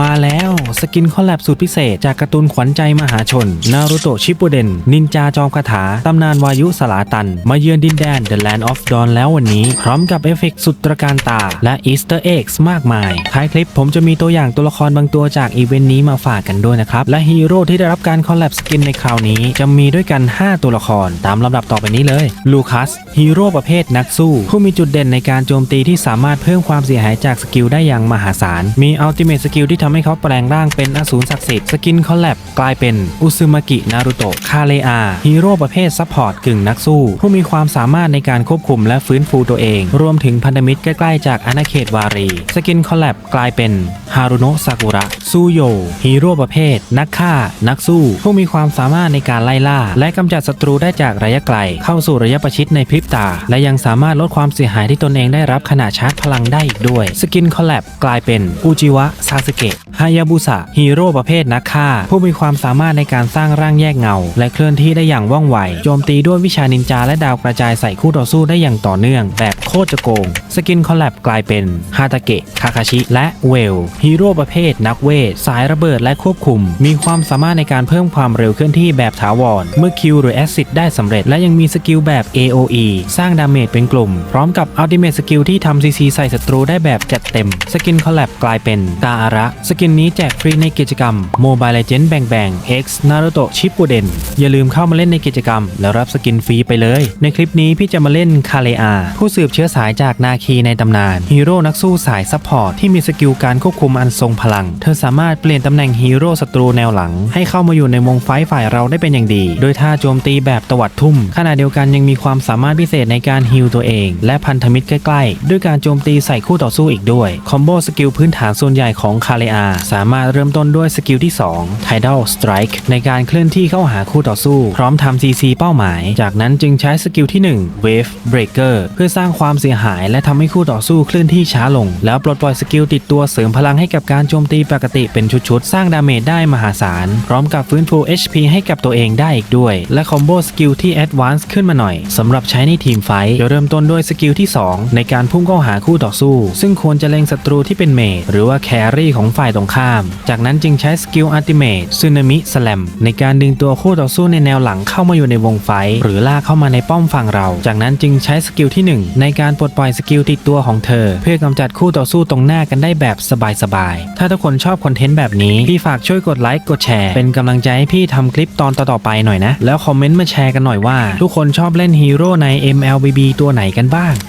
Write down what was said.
มาแล้วสกินคอลแลบสุดพิเศษ จากการ์ตูนขวัญใจมหาชน นารูโตะชิป u เดน นินจาจอมคาถา ตำนานวายุสลาตัน มาเยือนดินแดน The Land of Dawn แล้ววันนี้ พร้อมกับเอฟเฟกต์สุดตระการตา และอีสเตอร์เอ็กซ์มากมาย ท้ายคลิปผมจะมีตัวอย่างตัวละครบางตัวจากอีเวนต์นี้มาฝากกันด้วยนะครับ และฮีโร่ที่ได้รับการคอลแลบสกินในคราวนี้ จะมีด้วยกัน 5 ตัวละคร ตามลำดับต่อไปนี้เลยลูคัสฮีโร่ประเภทนักสู้ ผู้มีจุดเด่นในการโจมตีที่สามารถเพิ่มความเสียหายจากสกิลได้อย่างมหาศาลมีอัลติเม e สกิลที่ทำให้เขาแปลงร่างเป็นอสูรศักดิ์สิทธิ์สกินคอลแลบกลายเป็นอุซึมากินารุโตะคาเลอาฮีโร่ประเภทซัพพอร์ตกึ่งนักสู้ ผู้มีความสามารถในการควบคุมและฟื้นฟูตัวเอง รวมถึงพันธมิตรใกล้ๆจากอาณาเขตวารี สกินคอลแลบกลายเป็นฮารุโนะซากุระซูโยฮีโร่ประเภท นักฆ่า นักสู้ ผู้มีความสามารถในการไล่ล่า และกำจัดศัตรูได้จากระยะไกล เข้าสู่ระยะประชิดในพริบตา และยังสามารถลดความเสียหายที่ตนเองได้รับขณะชาร์จพลังได้อีกด้วย สกินคอลแลบกลายเป็นอุจิวะซาสึเกะ ฮายาบุสะฮีโร่ประเภทนักฆ่า ผู้มีความสามารถในการสร้างร่างแยกเงา และเคลื่อนที่ได้อย่างว่องไว โจมตีด้วยวิชานินจาและดาวกระจายใส่คู่ต่อสู้ได้อย่างต่อเนื่อง แบบโคตรจะโกง สกินคอลแลบกลายเป็นฮาตาเกะคาคาชิ และเวลฮีโร่ประเภทนักเวท สายระเบิดและควบคุม มีความสามารถในการเพิ่มความเร็วเคลื่อนที่แบบถาวร เมื่อคิวหรือแอซิดได้สำเร็จ และยังมีสกิลแบบ AOE สร้างดาเมจเป็นกลุ่ม พร้อมกับอัลติเม e สกิลที่ทำซีซีใส่ศัตรูได้แบบจัดเต็ม สกินคอลแลบกลายเป็นกาอาระสกินนี้แจกฟรีในกิจกรรม Mobile Legends Bang Bang X Naruto Shippuden อย่าลืมเข้ามาเล่นในกิจกรรม แล้วรับสกินฟรีไปเลย ในคลิปนี้พี่จะมาเล่นคาเลอาผู้สืบเชื้อสายจากนาคีในตำนาน ฮีโร่นักสู้สายซัพพอร์ตที่มีสกิลการควบคุมอันทรงพลัง เธอสามารถเปลี่ยนตำแหน่งฮีโร่ศัตรูแนวหลัง ให้เข้ามาอยู่ในวงไฟฝ่ายเราได้เป็นอย่างดี โดยท่าโจมตีแบบตวัดทุ่ม ขณะเดียวกันยังมีความสามารถพิเศษในการฮิลตัวเอง และพันธมิตรใกล้ๆ ด้วยการโจมตีใส่คู่ต่อสู้อีกด้วย คอมโบสกิลพื้นฐานส่วนใหญ่ของคาเลอาสามารถเริ่มต้นด้วยสกิลที่ 2 Tidal Strike ในการเคลื่อนที่เข้าหาคู่ต่อสู้ พร้อมทำ CC เป้าหมาย จากนั้นจึงใช้สกิลที่ 1 Wave Breaker เพื่อสร้างความเสียหายและทำให้คู่ต่อสู้เคลื่อนที่ช้าลง แล้วปลดปล่อยสกิลติดตัวเสริมพลังให้กับการโจมตีปกติเป็นชุดๆ สร้างดาเมจได้มหาศาล พร้อมกับฟื้นฟู HP ให้กับตัวเองได้อีกด้วย และคอมโบสกิลที่ Advance ขึ้นมาหน่อยสำหรับใช้ในทีมไฟท์โดยเริ่มต้นด้วยสกิลที่ 2 ในการพุ่งเข้าหาคู่ต่อสู้ ซึ่งควรจะเล็งศัตรูที่เป็นเมจหรือว่าแครี่ของฝ่ายตรงข้าม จากนั้นจึงใช้สกิลอัลติเมทซึนามิสแลมในการดึงตัวคู่ต่อสู้ในแนวหลังเข้ามาอยู่ในวงไฟ หรือลากเข้ามาในป้อมฝั่งเรา จากนั้นจึงใช้สกิลที่ 1 ในการปลดปล่อยสกิลติดตัวของเธอ เพื่อกำจัดคู่ต่อสู้ตรงหน้ากันได้แบบสบายๆ ถ้าทุกคนชอบคอนเทนต์แบบนี้ พี่ฝากช่วยกดไลค์กดแชร์ เป็นกำลังใจให้พี่ทำคลิปตอนต่อๆไปหน่อยนะ แล้วคอมเมนต์มาแชร์กันหน่อยว่า ทุกคนชอบเล่นฮีโร่ใน MLBB ตัวไหนกันบ้าง